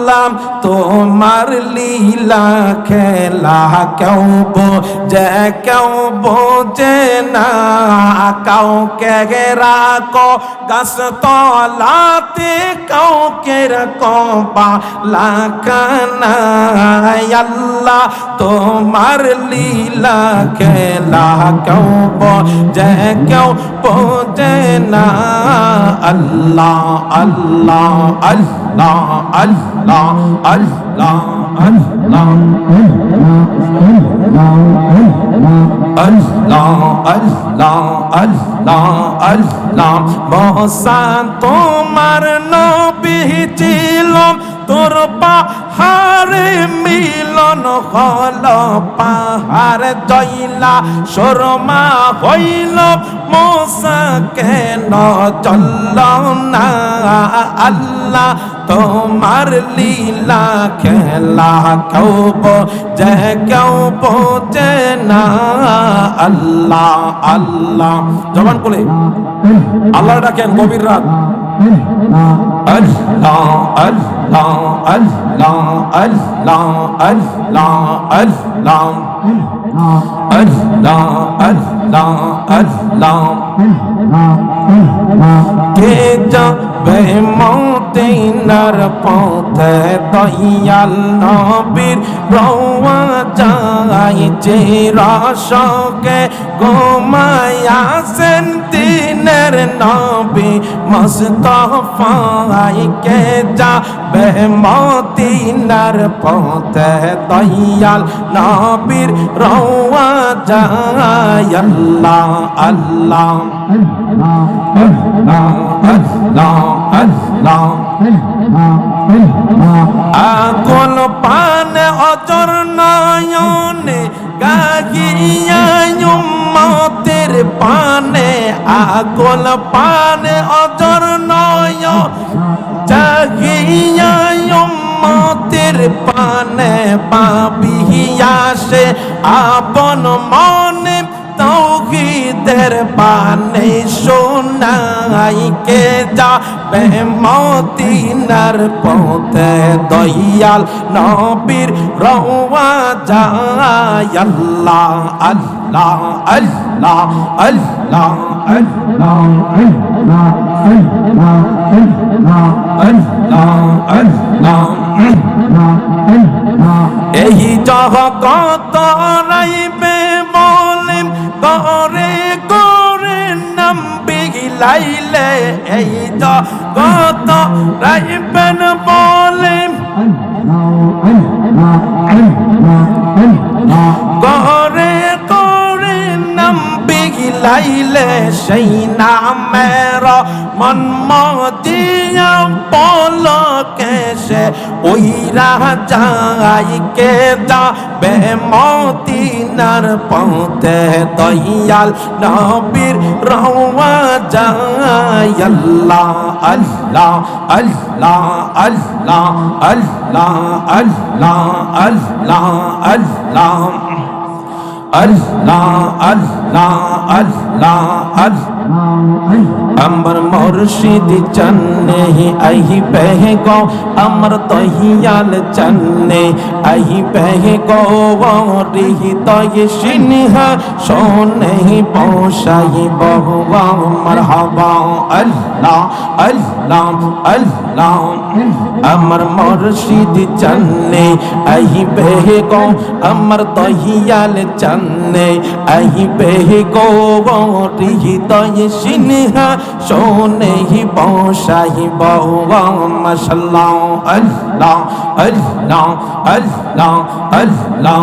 আল্লাহ তোমার লীলা খেলা কেউ বোঝে কেউ বোঝে না। কাউকে রাখো গাছ তলাতে কাউকে রাখো বালাখানা আল্লাহ, তোমার লীলা খেলা কেউ বোঝে কেউ বোঝে না। আল্লাহ আল্লাহ আল্লাহ আল্লাহ। আল্লাহ তোমার নবী ছিল তোর পাহাড়ে মিলন হল পাহাড় জইলা শর্মা হইল মোসা কেন চল না আল্লাহ তোমার লীলা খেলা কেউ বোঝে কেউ বোঝে না আল্লাহ আল্লাহ জবান করে আল্লাহ ডাকেন গভীর রাত আল্লাহ আল্লাহ আল্লাহ আল্লাহ আল্লাহ আল্লাহ আল্লাহ আল্লাহ আল্লাহ কে যাবে মদিনার পথে দয়াল নবীর রওয়া যায় যে রসকে ঘুমায়াছেন দিনের নবী মুস্তফাই কে যাবে মদিনার পথে দয়াল নবীর রওয়া যায়। আল্লাহ আল্লাহ। আল্লাহ আল্লাহ আল্লাহ আকুল পানে অজর নয়নে গাগিয়া মতের পানে আকুল পানে, অজর নয় জাগিয়া পানে পাবিয়া সে আপন মনে তৌহিদের পানে সোনাই কে যাবে মদিনার পথে দয়াল নবীর রওয়া যায়। আল্লাহ আল্লাহ আল্লাহ। আল্লাহ আল্লাহ আল্লাহ আল্লাহ এই জগত রাইবে বলেন করে করে নাম বিগিলাইলে এই জগত রাইবেন বলেন করে বিগিলাইলে সেই নামের মনমতিয়া বল কেসে ওই রাজাই কে যাবে মদিনার পথে দয়াল নবীর রওয়া যায় আল্লাহ আল্লাহ আল্লাহ আল্লাহ আল্লাহ আল্লাহ আল্লাহ আল্লাহ আল্লাহ আল্লাহ আমার মুর্শিদ চন্নে আহি বেহ গো আমার তহিয়াল চন্নে আহি বেহ গো রিহি তয় সিনহ সোনে পৌশাই বহুয়া মারহাবা আল্লাহ আল্লাহ আল্লাহ আমার মুর্শিদ চন্নে আহি বেহ গো আমার তহিয়াল চন্নে আহি বেহ গো রিহি তয় সিনহ সোনে পৌশাই বহুয়া মাশাল্লাহ আল্লাহ আল্লাহ আল্লাহ আল্লাহ।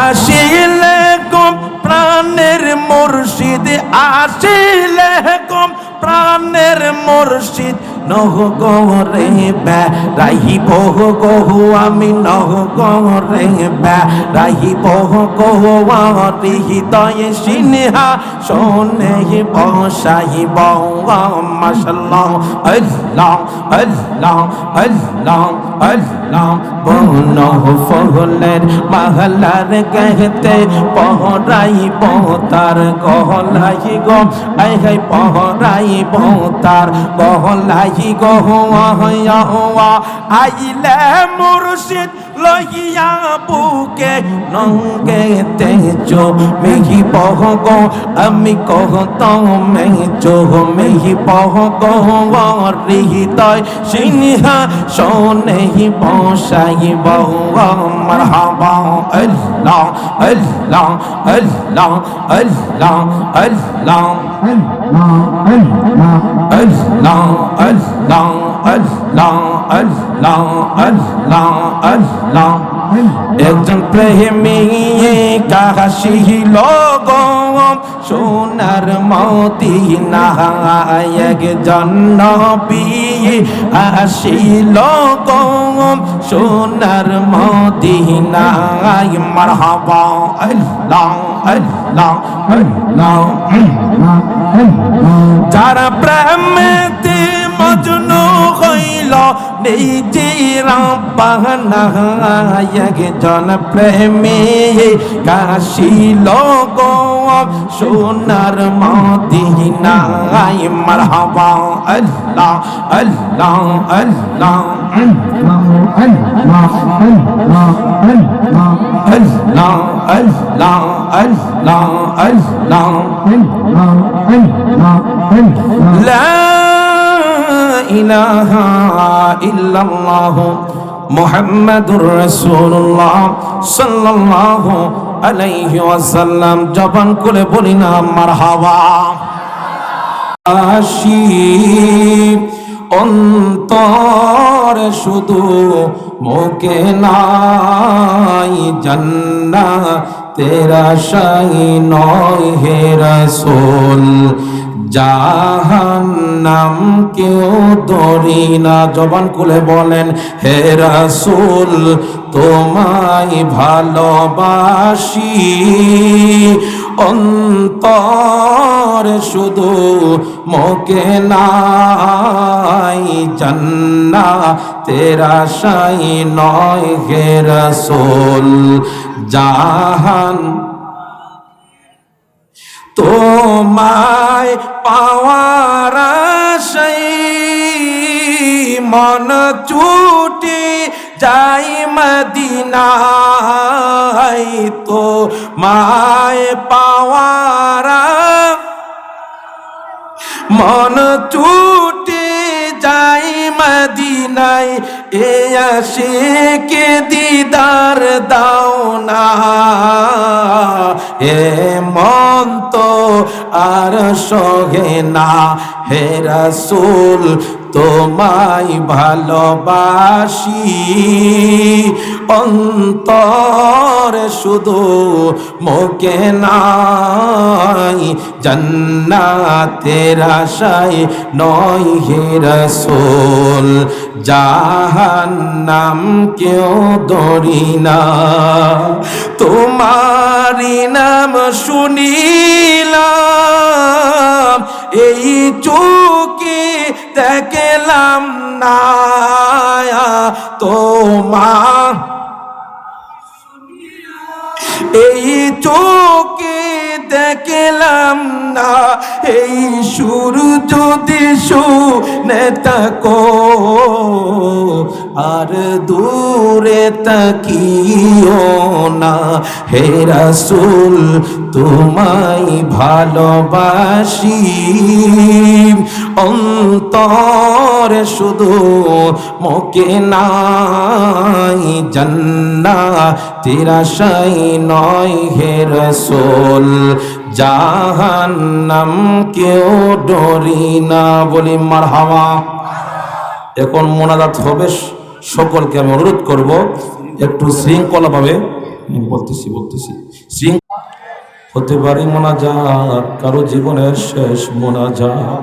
আসিলে কম প্রাণের মুর্শিদ, আসিলে কম প্রাণের মুর্শিদ নহ গরে ব্যা রাহি বহ কহ আমি নহ গরে ব্যা রাহি বহ কহ আমি হৃদয়ে সিনহা শোনে বসাই বহ মাসাল্লাহ আল্লাহ আল্লাহ আল্লাহ আল্লাহ। বন ফহলের মহলার কহতে পহরাই পহতার গহলাই গম আই পহরাই পহতার গহলাই নাহি গহওয়া আইলে মুর্শিদ লহিয়া বুকে নঙ্গে তেজো, মেহি বহ গো, আমি কহ তুমি চো মেহি বহ গো হৃদয় সিংহা সোনেহি বসাই বহ মারহাবা আল্লাহ আল্লাহ আল্লাহ আল্লাহ আল্লাহ। একজন প্রেমী কাহাসি লোক সোনার মতি নাহায়ক জন্ম পিয়ে আসিল কম সোনার মতি নাহাই মারহাবা আল্লাহ আল্লাহ আল্লাহ যারা প্রেম মজনু হইল নিজের বাহানা একজন প্রেমে কাশিল গো সোনার মদিনায় মারহাবা আল্লাহ আল্লাহ আল্লাহ আল্লাহ আল্লাহ আল্লাহ আল্লাহ لا إله إلا الله ইলাহা ইল্লাল্লাহ মোহাম্মদুর রসুল্লাহ সাল্লাহ আলাইহি ওয়াসাল্লাম। জবান করে বলি না, মারহাবা। আসি অন্তর শুধু মোকে নাই জান্না তেরা শাই নয় হে রসুল। জাহান্নাম কেউ ধরি না। জবান খুলে বলেন, হে রাসূল, তোমায় ভালোবাসি। অন্তর শুধু মোকে নাই জান্না তেরা সাই নয়। হে রাসূল, জাহান তোমায় পাওয়ার সেই মন চুটি যাই মদিনাই তো মায় পাওয়ার মন চুটি যাই মদিনাই এ আসে দিদার দাও না। এ মন তো আর সহে না। হে রাসূল, তোমায় ভালোবাসি। অন্তরে শুধু মোকে নাই, জান্নাতের আশায় নয় হে রসুল। জাহান্নাম কেউ দরি না। তোমারি নাম শুনিলাম, এই চোখে দেখলাম না তোমার। এই চোখে দেখলাম না এই সুর যদি নেতাকো আর দূরে তাকিও না। হে রাসূল তোমায় ভালোবাসি। অন্তরে শুধু মোকে নাই জন্না তেরা শাই নয় হে রসোল। জাহান্নাম কেউ ডরি না বলি মার হাওয়া এখন মোনাজাত হবে, সকলকে আমি অনুরোধ করব, একটু শৃঙ্খলা ভাবে বলতেছি বলতেছি। শৃঙ্খ হতে পারে মোনাজাত, কারও জীবনের শেষ মোনাজাত।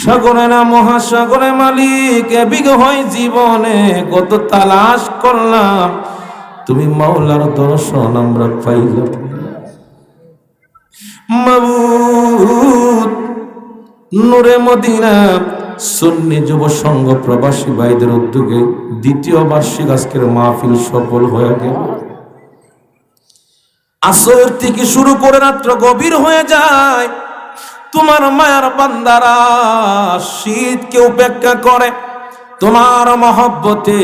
সাগরে না মহাসাগরে মালিক, এবিগ হয় জীবনে কত তালাশ করলাম। তুমি মাওলার দর্শন আমরা পাইলাম। মাবুদ নূরে মদিনা সুন্নি যুব সংঘ প্রবাসী ভাইদের উদ্যোগে দ্বিতীয় বার্ষিক আজকের মাহফিল সফল হয়ে গেল। আসর থেকে শুরু করে রাত্র গভীর হয়ে যায়। তোমার মায়ার বান্দারা শীতকে উপেক্ষা করে। তোমার মহব্বতে,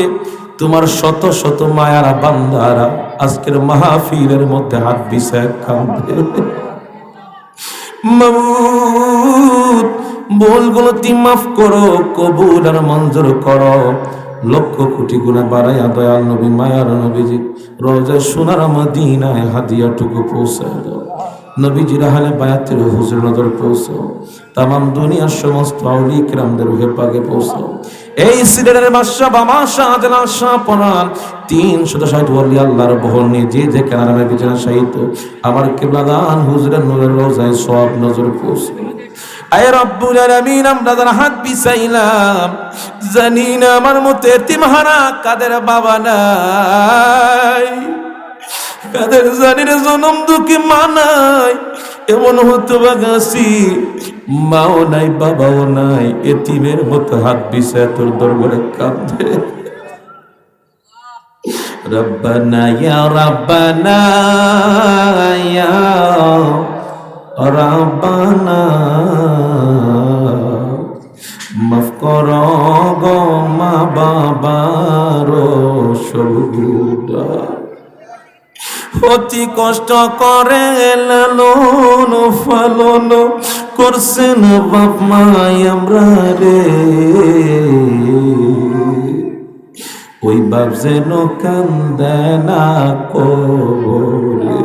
তোমার শত শত মায়ার বান্দারা আজকের মাহফিলের মধ্যে হাত বিষয় মাবুদ ভুলগুলো তুমি মাফ করো, কবুল আর মঞ্জুর করো। লক্ষ কোটি গুণা বাড়াইয়া দয়াল নবী, মায়ার নবীজি রোজা সোনার মদিনায় হাদিয়াটুকু পৌঁছায় দাও। নবীজির হালে বায়াতের হুজুর নজর পৌঁছাও তামাম দুনিয়ার সমস্ত আউলি কিরামদের পাগে পৌঁছাও এই সিলেটের বাদশাহ বাবা শাহজালাল শাহ পরান, তিন শত ষাট ওয়ালি আল্লাহর বহর নিয়ে যে যে কেনারামের সাহিত্য, আমার কেবলাদান হুজুরের নূরের রোজায় সব নজর পৌঁছে। আয় রব্বুল আলামিন, আমরা যারা হাত বিছাইলাম। জানি না আমার মতো এতিমহারা কাদের বাবা নাই। কাদের জানি না জনম দুঃখে মানাই এমন হতো বাগাসি, মাও নাই, বাবাও নাই। এতিমের মতো হাত বিছায় তোর দরবারে কাঁদে। রব্বানা ইয়া রব্বানা ইয়া রব্বানা। মাফ কর গো মা বাবার সবুদা অতি কষ্ট করে লালন ফালন করছেন বাপ মাই আমরা রে। ওই বাপ যেন কান্দে না করে।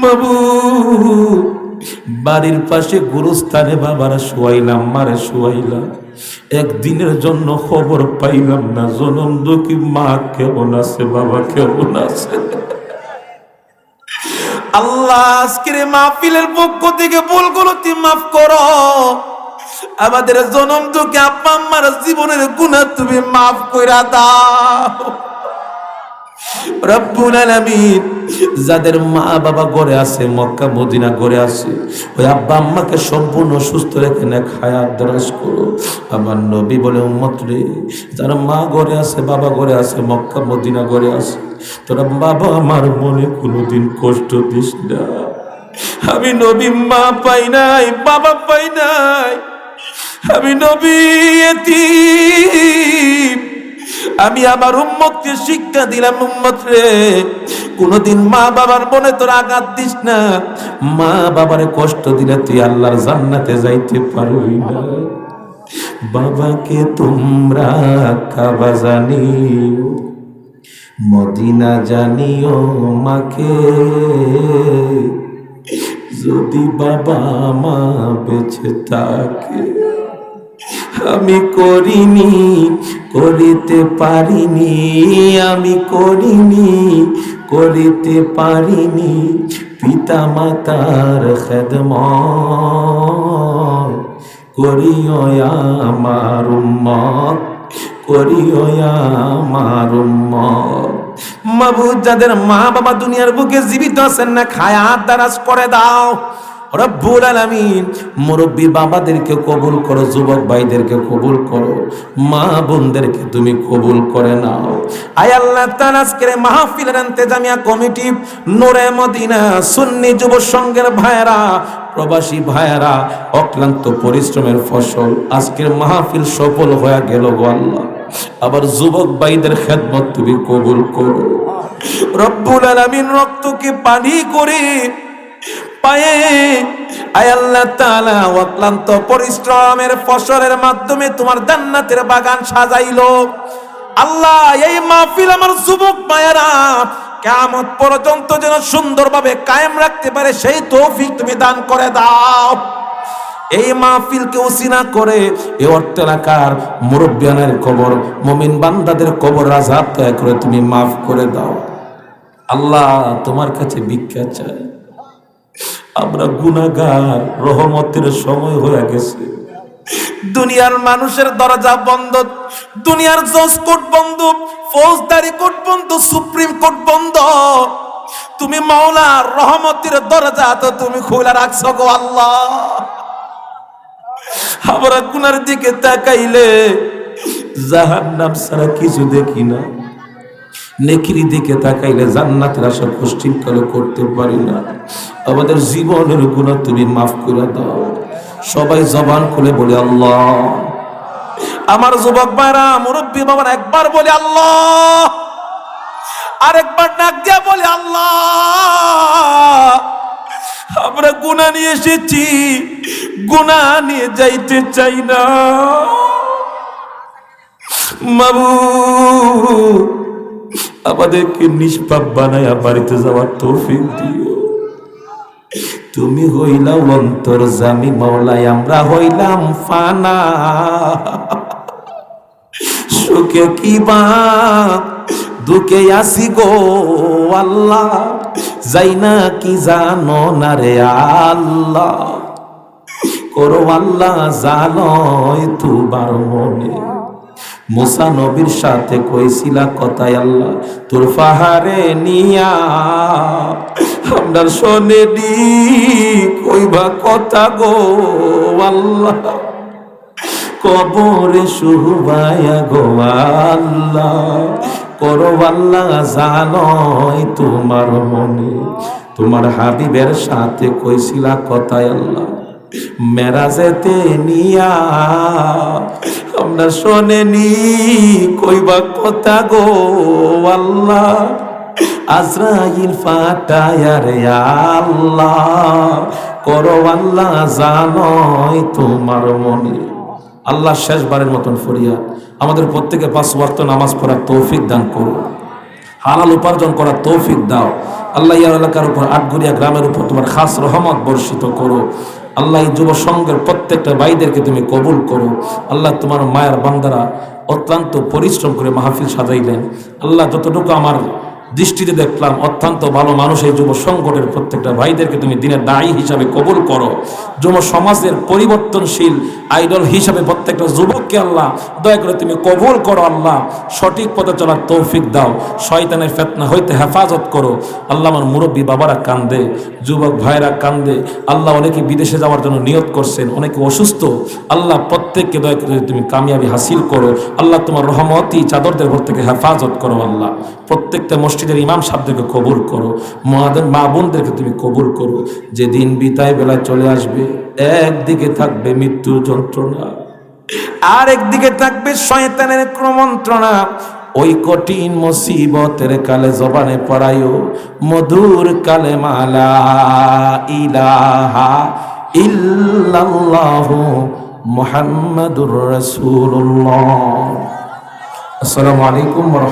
বাবু, বাড়ির পাশে গুরুস্থানে বাবারা শুয়াইলাম, মারে শুয়াইলাম। একদিনের জন্য খবর পাইলাম না। জনম কি মা কেমন আছে, বাবা কেমন আছে? আল্লাহ, আজকের মাহফিলের পক্ষ থেকে তুমি মাফ করো। আমাদের জনম তোকে আব্বা জীবনের গুণা তুমি মাফ করে দাও। যাদের মা বাবা গড়ে আছে, মক্কা, মদিনা গড়ে আছে, ওই আব্বা আম্মাকে সম্পূর্ণ সুস্থ রেখে না খায়াত দরাজ করো। আমার নবী বলে, উম্মত রে, যারা মা ঘরে আছে, বাবা ঘরে আছে, মক্কা, মদিনা গড়ে আছে, তোরা বাবা আমার মনে কোনোদিন কষ্ট দিস না। আমি নবী, মা পাই নাই, বাবা পাই নাই। আমি নবী এতিম। আমি আমার উম্মতকে শিক্ষা দিলাম, উম্মত রে। কোনদিন মা বাবার মনে তোর আঘাত দিস না। মা বাবারে কষ্ট দিলে তুই আল্লাহর জান্নাতে যাইতে পারবি না। বাবাকে তোমরা কাবা জানিও, মদিনা জানিও মাকে। যদি বাবা মা বেঁচে থাকে আমি করিনি, করিতে পারিনি, আমি করিনি, করিতে পারিনি পিতা মাতার খেদম করিও আমার উম্মত, করিও আমার উম্মত। মাবুদ, যাদের মা বাবা দুনিয়ার বুকে জীবিত আছেন না, খায়াত দারাজ করে দাও। রব্বুল আলামিন, মুরব্বী বাবাদেরকে কবুল করো, যুবক ভাইদেরকে কবুল করো, মা বোনদেরকে তুমি কবুল করে নাও। আয় আল্লাহ তাআলা, আজকের মাহফিলের ইন্তেজামিয়া কমিটি নূরে মদিনা সুন্নি যুব সংঘের ভাইয়েরা, প্রবাসী ভাইয়েরা, অক্লান্ত পরিশ্রমের ফসল আজকের মাহফিল সফল হয়ে গেল গো আল্লাহ। আবার যুবক ভাইদের খেদমত তুমি কবুল করো। রব্বুল আলামিন রক্তকে পানি করে পায়ে। আয় আল্লাহ অক্লান্ত পরিশ্রমের ফসলের মাধ্যমে তোমার জান্নাতের বাগান সাজাইলো। আল্লাহ, এই মাহফিল আমার যুবক মায়েরা, কিয়ামত পর্যন্ত যেন সুন্দরভাবে কায়েম রাখতে পারে, সেই তৌফিক তুমি দান করে দাও। এই মাহফিলকে উসিনা করে এই অর্থ এলাকার মুরব্বিয়ানের কবর, মমিন বান্দাদের কবর রাজা দয়া করে তুমি মাফ করে দাও। আল্লাহ তোমার কাছে ভিক্ষা চাই। আমরা গুনাগার রহমতের সময় হয়ে গেছে। দুনিয়ার মানুষের দরজা বন্ধ, দুনিয়ার জজ কোর্ট বন্ধ, ফৌজদারি কোর্ট বন্ধ, সুপ্রিম কোর্ট বন্ধ। তুমি মাওলার রহমতের দরজা তো তুমি খোলা রাখছো গো আল্লাহ। আমরা গুনার দিকে তাকাইলে জাহান্নাম ছাড়া কিছু দেখি না। নেকির দিকে তাকাইলে জান্নাতের আশা পশ্চিম কালো করতে পারি না। আমাদের জীবনের গুণ তুমি মাফ করে দাও। সবাই জবান খুলে বলে, আল্লাহ। আমার যুবক ভাইরা, মুরব্বী বাবার, একবার বলে, আল্লাহ। আরেকবার ডাক দিয়া বলে, আল্লাহ। আমরা গুণা নিয়ে এসেছি গুণা নিয়ে যাইতে চাই না। মাবু আমাদেরকে নিষ্পাপ বানায়া বাড়িতে যাওয়ার তৌফিক দিও। তুমি হইলাম অন্তর জামি মাওলাই, আমরা হইলাম ফানা। সুখে কি বা, দুঃখে আসি গো আল্লাহ, যাই না কি জানো না রে আল্লাহ। করো আল্লাহ জানয় তুবার মনে। মুসা নবীর সাথে কইছিলা কথাই আল্লাহ, তোর পাহাড়ে নিয়া আমরা শোনে দি, কইবা কথা গো আল্লাহ, কবরে শুবায়া গো আল্লাহ, করো আল্লাহ জানয় তোমার মনে। তোমার হাবিবের সাথে কইছিলা কথাই আল্লাহ, মেরাজেতে নিয়া আমরা শোনেনি, কইবা কথা গো আল্লাহ। আজরাইল ফাটায়ারে আল্লাহ। করো আল্লাহ জানয় তোমার মনে। আল্লাহ শেষবারের মতন ফরিয়া আমাদের প্রত্যেকে পাঁচ ওয়াক্ত নামাজ পড়ার তৌফিক দান করো। হালাল উপার্জন করার তৌফিক দাও। আল্লাহ এলাকার উপর আটগুড়িয়া গ্রামের উপর তোমার খাস রহমত বর্ষিত করো। আল্লাহ এই যুব সংঘের প্রত্যেকটা ভাইদেরকে তুমি কবুল করো। আল্লাহ তোমার মায়ের বান্দারা অত্যন্ত পরিশ্রম করে মাহফিল সাজাইলেন। আল্লাহ যতটুকু আমার দৃষ্টিতে দেখলাম, অত্যন্ত ভালো মানুষ এই যুব সংকটের প্রত্যেকটা ভাইদেরকে তুমি দিনের দায়ী হিসাবে কবুল করো। যুব সমাজের পরিবর্তনশীল আইডল হিসাবে প্রত্যেকটা যুবককে আল্লাহ, দয়া করে তুমি কবুল করো আল্লাহ। সঠিক পথে চলার তৌফিক দাও। শয়তানের ফেতনা হইতে হেফাজত করো। আল্লাহ আমার মুরব্বী বাবারা কান্দে, যুবক ভাইরা কান্দে। আল্লাহ অনেকে বিদেশে যাওয়ার জন্য নিয়ত করছেন, অনেকে অসুস্থ। আল্লাহ প্রত্যেককে দয়া করে তুমি কামিয়াবি হাসিল করো। আল্লাহ তোমার রহমতি চাদরদের ভর থেকে হেফাজত করো আল্লাহ। প্রত্যেকটা মসজিদের ইমাম সাহেবদেরকে কবুল করো, মহাদের মা বোনদেরকে তুমি কবুল করো যেদিন বিতায় বেলায় চলে আসবে, একদিকে থাকবে মৃত্যু যন্ত্রণা আর একদিকে থাকবে শয়তানের ক্রমন্ত্রণা ওই কঠিন মুসিবতের কালে জবানে পড়ায়ও মধুর কালে মালা ইলাহা ইল্লাল্লাহু মুহাম্মাদুর রাসূলুল্লাহ। আসসালামু আলাইকুম ওয়া